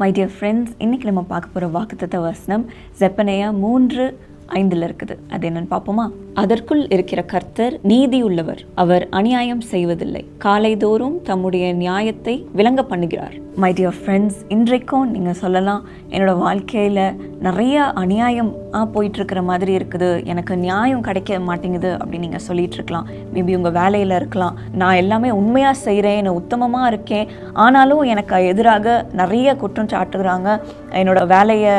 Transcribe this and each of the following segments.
My dear friends இன்றைக்கி நம்ம பார்க்க போகிற வாக்குத்தத்த வசனம் ஜெப்பனையா மூன்று ஐந்தில் இருக்குது. அது என்னென்னு பார்ப்போமா? அதற்குள் இருக்கிற கர்த்தர் நீதி உள்ளவர் அவர் அநியாயம் செய்வதில்லை. காலைதோறும் தம்முடைய நியாயத்தை விளங்க பண்ணுகிறார். மை டியர் ஃப்ரெண்ட்ஸ் இன்றைக்கும் நீங்கள் சொல்லலாம் என்னோட வாழ்க்கையில் நிறைய அநியாயம் போயிட்டுருக்கிற மாதிரி இருக்குது. எனக்கு நியாயம் கிடைக்க மாட்டேங்குது அப்படின்னு நீங்கள் சொல்லிட்டு இருக்கலாம் மேபி உங்கள் வேலையில் இருக்கலாம். நான் எல்லாமே உண்மையாக செய்கிறேன் நான் உத்தமமாக இருக்கேன். ஆனாலும் எனக்கு எதிராக நிறைய குற்றம் சாட்டுகிறாங்க என்னோட வேலையை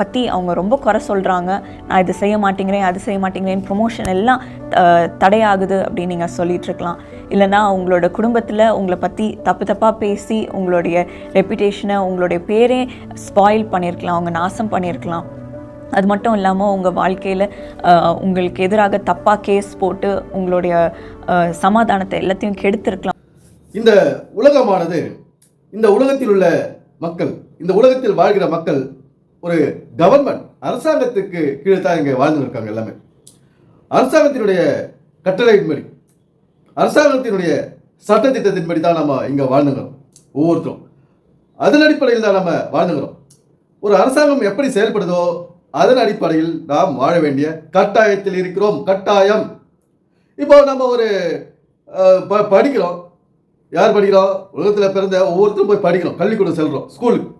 பற்றி அவங்க ரொம்ப குறை சொல்கிறாங்க நான் இது செய்ய மாட்டேங்கிறேன் அது செய்ய மாட்டேங்கிறேன் ப்ரொமோஷன் எல்லாம் தடையாகுது அப்படின்னு நீங்கள் சொல்லிட்டு இருக்கலாம் இல்லைனா உங்களோட குடும்பத்தில் உங்களை பற்றி தப்பு தப்பாக பேசி உங்களுடைய ரெப்புடேஷனை உங்களுடைய பேரே ஸ்பாயில் பண்ணியிருக்கலாம் அவங்க நாசம் பண்ணியிருக்கலாம் அது மட்டும் இல்லாமல் உங்கள் வாழ்க்கையில் உங்களுக்கு எதிராக தப்பாக கேஸ் போட்டு உங்களுடைய சமாதானத்தை எல்லாத்தையும் கெடுத்திருக்கலாம். இந்த உலகமானது இந்த உலகத்தில் உள்ள மக்கள் இந்த உலகத்தில் வாழ்கிற மக்கள் ஒரு கவர்மெண்ட் அரசாங்கத்துக்கு கீழே தான் இங்கே வாழ்ந்து இருக்காங்க எல்லாமே. அரசாங்கத்தினுடைய கட்டளையின்படி அரசாங்கத்தினுடைய சட்டத்திட்டத்தின்படி தான் நம்ம இங்கே வாழ்ந்துக்கிறோம் ஒவ்வொருத்தரும். அதன் அடிப்படையில் தான் நம்ம வாழ்ந்துக்கிறோம். ஒரு அரசாங்கம் எப்படி செயல்படுதோ அதன் அடிப்படையில் நாம் வாழ வேண்டிய கட்டாயத்தில் இருக்கிறோம் கட்டாயம். இப்போ நம்ம ஒரு ப- படிக்கிறோம். யார் படிக்கிறோம்? உலகத்தில் பிறந்த ஒவ்வொருத்தரும் போய் படிக்கிறோம் பள்ளிக்கூடம் செல்கிறோம் ஸ்கூலுக்கு.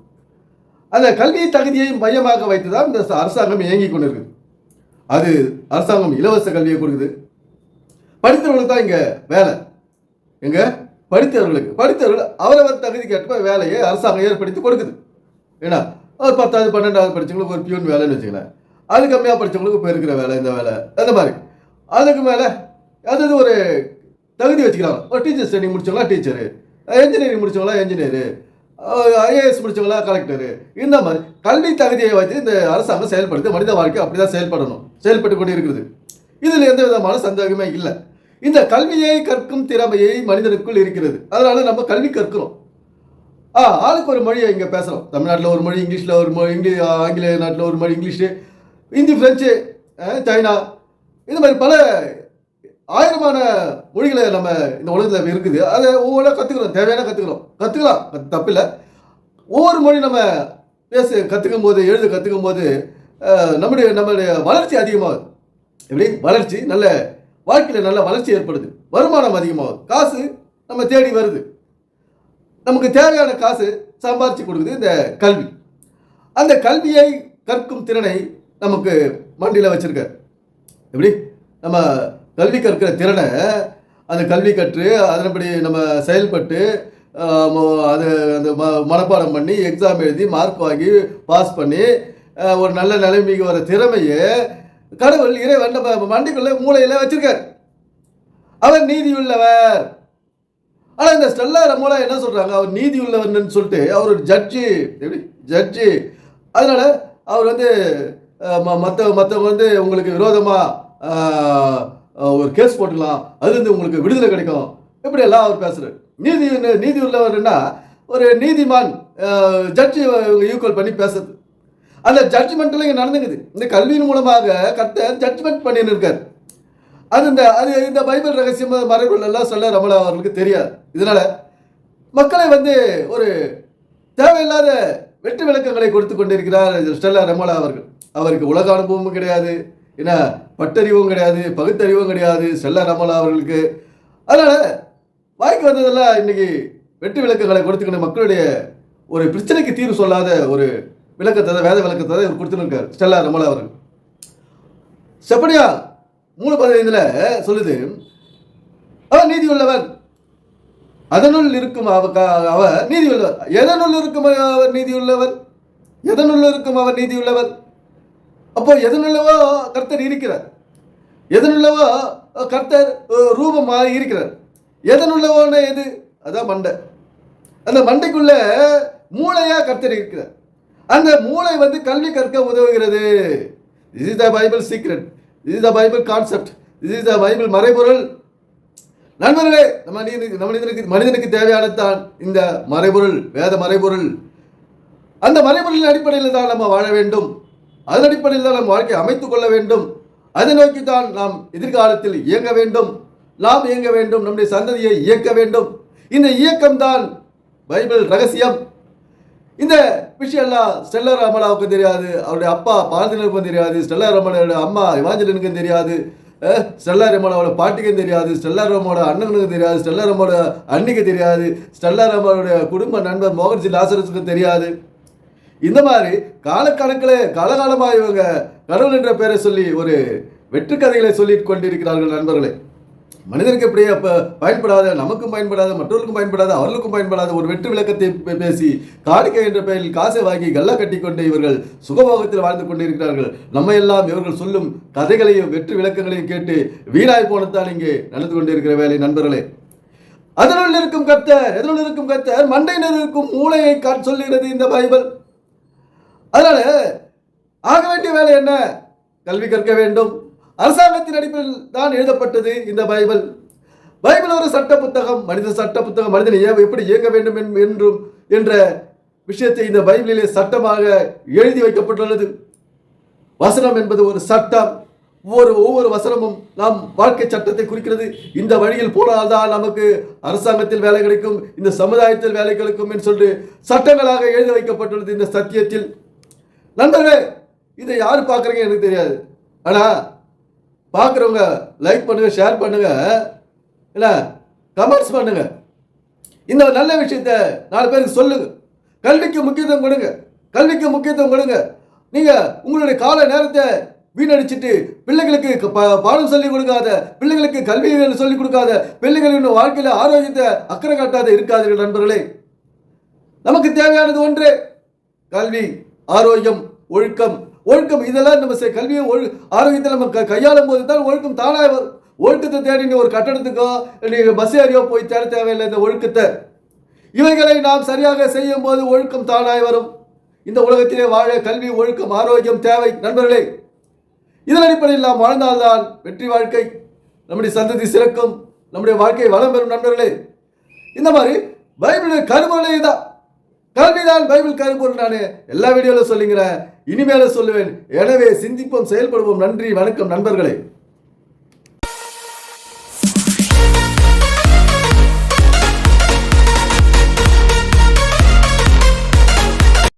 அந்த கல்வி தகுதியை மையமாக வைத்து தான் இந்த அரசாங்கம் இயங்கி கொண்டு இருக்குது அது அரசாங்கம் இலவச கல்வியை கொடுக்குது. படித்தவர்களுக்கு தான் இங்கே வேலை. எங்க? படித்தவர்களுக்கு. படித்தவர்கள் அவரவர் தகுதி ஏற்ப வேலையை அரசாங்கம் ஏற்படுத்தி கொடுக்குது. ஏன்னா ஒரு பத்தாவது பன்னெண்டாவது படித்தவங்களுக்கு ஒரு பியூன் வேலைன்னு வச்சுக்கலாம் அது கம்மியாக படிச்சவங்களுக்கு இப்போ இருக்கிற வேலை இந்த வேலை அந்த மாதிரி. அதுக்கு மேலே அது ஒரு தகுதி வச்சுக்கலாம் ஒரு டீச்சர் ட்ரைனிங் முடிச்சவங்களா டீச்சரு என்ஜினியரிங் முடிச்சவங்களா என்ஜினியரு ஐஏஎஸ் முடிச்சவங்களா கலெக்டரு இந்த மாதிரி கல்வி தகுதியை வைத்து இந்த அரசாங்கம் செயல்படுது மனித வாழ்க்கை அப்படி தான் செயல்படணும் செயல்பட்டு கொண்டு இருக்கிறது இதில் எந்த விதமான சந்தேகமே இல்லை. இந்த கல்வியை கற்கும் திறமையை மனிதனுக்குள் இருக்கிறது. அதனால நம்ம கல்வி கற்கிறோம். ஆ ஆளுக்கு ஒரு மொழியை இங்கே பேசுகிறோம் தமிழ்நாட்டில் ஒரு மொழி இங்கிலீஷில் ஒரு மொழி இங்கிலீஷ் ஆங்கிலேய நாட்டில் ஒரு மொழி இங்கிலீஷு ஹிந்தி ஃப்ரெஞ்சு சைனா இது மாதிரி பல ஆயிரமான மொழிகளை நம்ம இந்த உலகத்தில் இருக்குது. அதை ஒவ்வொன்றா கற்றுக்குறோம் தேவையான கற்றுக்கிறோம் கற்றுக்கலாம் தப்பில்லை. ஒவ்வொரு மொழி நம்ம பேச கற்றுக்கும் போது எழுத கற்றுக்கும் போது நம்முடைய நம்மளுடைய வளர்ச்சி அதிகமாகுது. எப்படி? வளர்ச்சி நல்ல வாழ்க்கையில் நல்ல வளர்ச்சி ஏற்படுது. வருமானம் அதிகமாகுது. காசு நம்ம தேடி வருது. நமக்கு தேவையான காசு சம்பாதிச்சு கொடுக்குது இந்த கல்வி. அந்த கல்வியை கற்கும் திறனை நமக்கு மண்டியில் வச்சுருக்க எப்படி? நம்ம கல்வி கற்கிற திறனை அந்த கல்வி கற்று அதன்படி நம்ம செயல்பட்டு அது அந்த ம மனப்பாடம் பண்ணி எக்ஸாம் எழுதி மார்க் வாங்கி பாஸ் பண்ணி ஒரு நல்ல நிலைமைக்கு வர திறமையை கடவுள் இறைவன் நம்ம மண்டிக்குள்ள மூளையில் வச்சிருக்கார். அவர் நீதியுள்ளவர். ஆனால் இந்த ஸ்டெல்லா ரமோலா என்ன சொல்கிறாங்க அவர் நீதி உள்ளவர்னு சொல்லிட்டு அவர் ஒரு ஜட்ஜி எப்படி? ஜட்ஜி அதனால் அவர் வந்து மற்ற மற்றவங்க வந்து உங்களுக்கு விரோதமாக ஒரு கேஸ் போட்டுக்கலாம். அது வந்து உங்களுக்கு விடுதலை கிடைக்கும். இப்படியெல்லாம் அவர் பேசுகிறார் நீதி நீதி உள்ளவர்னா ஒரு நீதிமான் ஜட்ஜி ஈக்குவல் பண்ணி பேசுறது. அந்த ஜட்ஜ்மெண்ட்டில் இங்கே நடந்துக்குது. இந்த கல்வியின் மூலமாக கர்த்தர் ஜட்ஜ்மெண்ட் பண்ணின்னு இருக்கார். அது இந்த அது இந்த பைபிள் ரகசியம் மறைவுகள் எல்லாம் சொல்ல ரமலா அவர்களுக்கு தெரியாது. இதனால் மக்களை வந்து ஒரு தேவையில்லாத வெற்றி விளக்கங்களை கொடுத்து கொண்டிருக்கிறார் ஸ்டெல்லா ரமலா அவர்கள். அவருக்கு உலக அனுபவமும் கிடையாது. என்ன பட்டறிவும் கிடையாது பகுத்தறிவும் கிடையாது செல்ல ரமலா அவர்களுக்கு. அதனால் வாய்க்கு வந்ததெல்லாம் இன்னைக்கு வெட்டு விளக்கங்களை கொடுத்துக்கிட்டு மக்களுடைய ஒரு பிரச்சனைக்கு தீர்வு சொல்லாத ஒரு விளக்கத்தை தான், வேத விளக்கத்தை தான் இவர் கொடுத்துருக்கார் ஸ்டெல்லா ரமலா அவர்கள். செப்படியா மூணு பதினைந்தில் சொல்லுது அவர் நீதி உள்ளவர் அதனுள் இருக்கும் அவ அவர் நீதி உள்ளவர் எதனுள் இருக்கும் அவர் நீதி உள்ளவர் எதனுள்ள இருக்கும் அவர் நீதி உள்ளவர் அப்போ எதனுள்ளவோ கர்த்தர் இருக்கிறார். எதனுள்ளவோ கர்த்தர் ரூபம் ரூபமாக இருக்கிறார். எதனுள்ளவோன்னு எது அதான் மண்டை. அந்த மண்டைக்குள்ள மூளையா கர்த்தர் இருக்கிறார். அந்த மூளை வந்து கல்வி கற்க உதவுகிறது. This is the Bible secret this is the Bible concept this is the Bible மறைபொருள். நண்பர்களே நம்ம மனிதனுக்கு மனிதனுக்கு தேவையானதான் இந்த மறைபொருள் வேத மறைபொருள். அந்த மறைபொருளின் அடிப்படையில் தான் நம்ம வாழ வேண்டும். அதன் அடிப்படையில் தான் நம் வாழ்க்கையை அமைத்துக் கொள்ள வேண்டும். அதை நோக்கி தான் நாம் எதிர்காலத்தில் இயங்க வேண்டும். நாம் இயங்க வேண்டும் நம்முடைய சந்ததியை இயக்க வேண்டும். இந்த இயக்கம்தான் பைபிள் ரகசியம். இந்த விஷயம் எல்லாம் ஸ்டெல்லா ரமணாவுக்கு தெரியாது அவருடைய அப்பா பாரதினருக்கும் தெரியாது ஸ்டெல்லா ரமணோட அம்மா இமாஞ்சலனுக்கும் தெரியாது ஸ்டெல்லா ரமணாவோட பாட்டிக்கும் தெரியாது ஸ்டெல்லா ரமோட அண்ணனுக்கும் தெரியாது ஸ்டெல்லா ரமோட அண்ணிக்கு தெரியாது ஸ்டெல்லா ரமோட குடும்ப நண்பர் மோகன்ஜி லாசரஸுக்கும் தெரியாது. இந்த மாதிரி காலக்கணக்கில் காலகாலமாக இவங்க கடவுள் என்ற பெயரை சொல்லி ஒரு வெற்று கதைகளை சொல்லி கொண்டிருக்கிறார்கள் நண்பர்களே. மனிதனுக்கு எப்படி அப்போ பயன்படாத நமக்கும் பயன்படாத மற்றவர்களுக்கும் பயன்படாத அவர்களுக்கும் பயன்படாத ஒரு வெற்று விளக்கத்தை பேசி காணிக்கை என்ற பெயரில் காசை வாங்கி கல்லா கட்டிக்கொண்டு இவர்கள் சுகபோகத்தில் வாழ்ந்து கொண்டிருக்கிறார்கள். நம்ம எல்லாம் இவர்கள் சொல்லும் கதைகளையும் வெற்று விளக்கங்களையும் கேட்டு வீணாய் போனதால் இங்கே நடந்து கொண்டிருக்கிற வேலை நண்பர்களே. அதனுள் இருக்கும் கர்த்தர் எதனுள் இருக்கும் கர்த்தர் மண்டையினர் இருக்கும் மூளையை காட் சொல்லுகிறது இந்த பைபிள். அதனால ஆக வேண்டிய வேலை என்ன? கல்வி கற்க வேண்டும். அரசாங்கத்தின் அடிப்படையில் தான் எழுதப்பட்டது இந்த பைபிள். பைபிள் ஒரு சட்ட புத்தகம் மனித சட்ட புத்தகம் மனிதன் எப்படி இயங்க வேண்டும் என்றும் என்ற விஷயத்தை இந்த பைபிளிலே சட்டமாக எழுதி வைக்கப்பட்டுள்ளது. வசனம் என்பது ஒரு சட்டம். ஒவ்வொரு ஒவ்வொரு வசனமும் நாம் வாழ்க்கை சட்டத்தை குறிக்கிறது. இந்த வழியில் போனால்தான் நமக்கு அரசாங்கத்தில் வேலை கிடைக்கும் இந்த சமுதாயத்தில் வேலை கிடைக்கும் என்று சொல்லிட்டு சட்டங்களாக எழுதி வைக்கப்பட்டுள்ளது இந்த சத்தியத்தில். நண்பர்களே இதை யார் பார்க்குறீங்க எனக்கு தெரியாது. ஆனால் பார்க்குறவங்க லைக் பண்ணுங்கள் ஷேர் பண்ணுங்கள் என்ன கமெண்ட்ஸ் பண்ணுங்கள் இந்த ஒரு நல்ல விஷயத்த நாலு பேருக்கு சொல்லுங்க. கல்விக்கு முக்கியத்துவம் கொடுங்க. கல்விக்கு முக்கியத்துவம் கொடுங்க. நீங்கள் உங்களுடைய கால நேரத்தை வீணடிச்சிட்டு பிள்ளைகளுக்கு பா- பாடம் சொல்லிக் கொடுக்காத பிள்ளைகளுக்கு கல்வி சொல்லிக் கொடுக்காத பிள்ளைகளின் வாழ்க்கையில் ஆரோக்கியத்தை அக்கறை காட்டாத இருக்காதீர்கள் நண்பர்களே. நமக்கு தேவையானது ஒன்று கல்வி. ஆரோக்கியம் ஒழுக்கம். ஒழுக்கம் இதெல்லாம் நம்ம கல்வியை ஒழு ஆரோக்கியத்தை நம்ம கையாளும் போது தான் ஒழுக்கம் தானாக வரும். ஒழுக்கத்தை தேடி நீ ஒரு கட்டடத்துக்கோ நீ பஸ் ஏறியோ போய் தேட தேவையில்லை இந்த ஒழுக்கத்தை. இவைகளை நாம் சரியாக செய்யும் போது ஒழுக்கம் தானாய் வரும். இந்த உலகத்திலே வாழ கல்வி ஒழுக்கம் ஆரோக்கியம் தேவை நண்பர்களே. இதன் அடிப்படையில் நாம் வாழ்ந்தால்தான் வெற்றி வாழ்க்கை நம்முடைய சந்ததி சிறக்கும் நம்முடைய வாழ்க்கை வளம் பெறும் நண்பர்களே. இந்த மாதிரி பைபிளுடைய கருமொழி தான் கல்விதான் பைபிள் கருப்பொருள் நான் எல்லா வீடியோவில் சொல்லுங்கிறேன் இனிமேல சொல்லுவேன். எனவே சிந்திப்போம் செயல்படுவோம். நன்றி வணக்கம் நண்பர்களே.